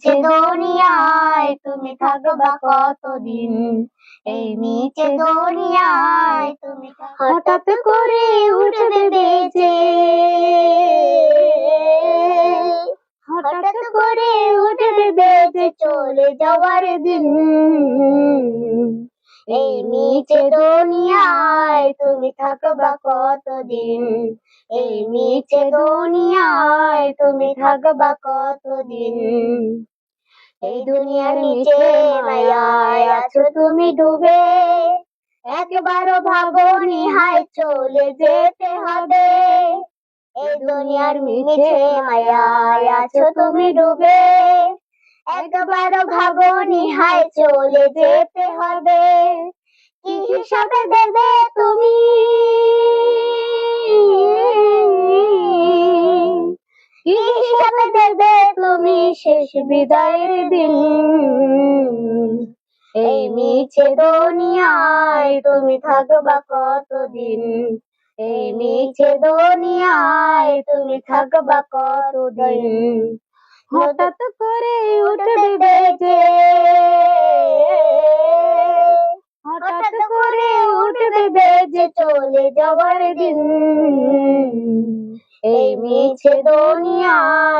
মিছে দুনিয়ায় তুমি থাকবা কতদিন? এই মিছে দুনিয়ায় তুমি হঠাৎ করে উঠে বেজে হঠাৎ করে উঠে বেজে চলে যাওয়ার দিন। এই মিছে দুনিয়ায় তুমি থাকবা কতদিন? এই মিছে দুনিয়ায় তুমি থাকবা কতদিন? এই দুনিয়ার নিচে মায়ায় আছো তুমি ডুবে। একবারও ভাবনি হায় চলে যেতে হবে। এই দুনিয়ার নিচে মায়ায় আছো তুমি ডুবে। একবারও ভাবনি হায় চলে যেতে হবে। কি হিসাবে দেবে তুমি? শেষ বিদায়ের দিন। এই মিছে দুনিয়ায় তুমি থাকবা কতদিন? এই মিছে দুনিয়ায় তুমি থাকবা কতদিন? হঠাৎ করে উঠবে বেজে হঠাৎ করে উঠবে বেজে চলে যাওয়ার দিন। এই মিছে দুনিয়ায়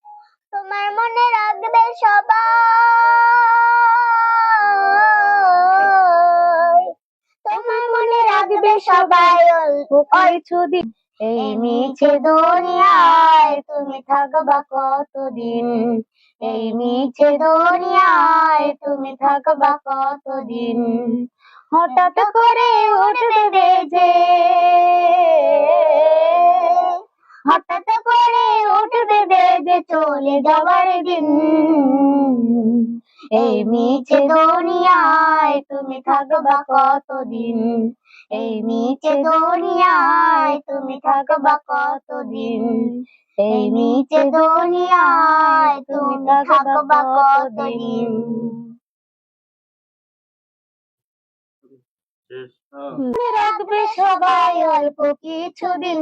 তোমার মনে রাখবে সবাই। তোমার মনে রাখবে সবাই অল্প কিছুদিন এই মিছে দুনিয়ায় তুমি থাকবা কতদিন? এই মিছে দুনিয়ায় তুমি থাকবা কতদিন? হঠাৎ করে বেজে চলে যাওয়ার দিন। এই মিছে দুনিয়ায় তুমি থাকবা কতদিন? এই মিছে দুনিয়ায় তুমি থাকবা কতদিন? এই মিছে দুনিয়ায় তুমি থাকবা কতদিন? রাখবে সবাই অল্প কিছুদিন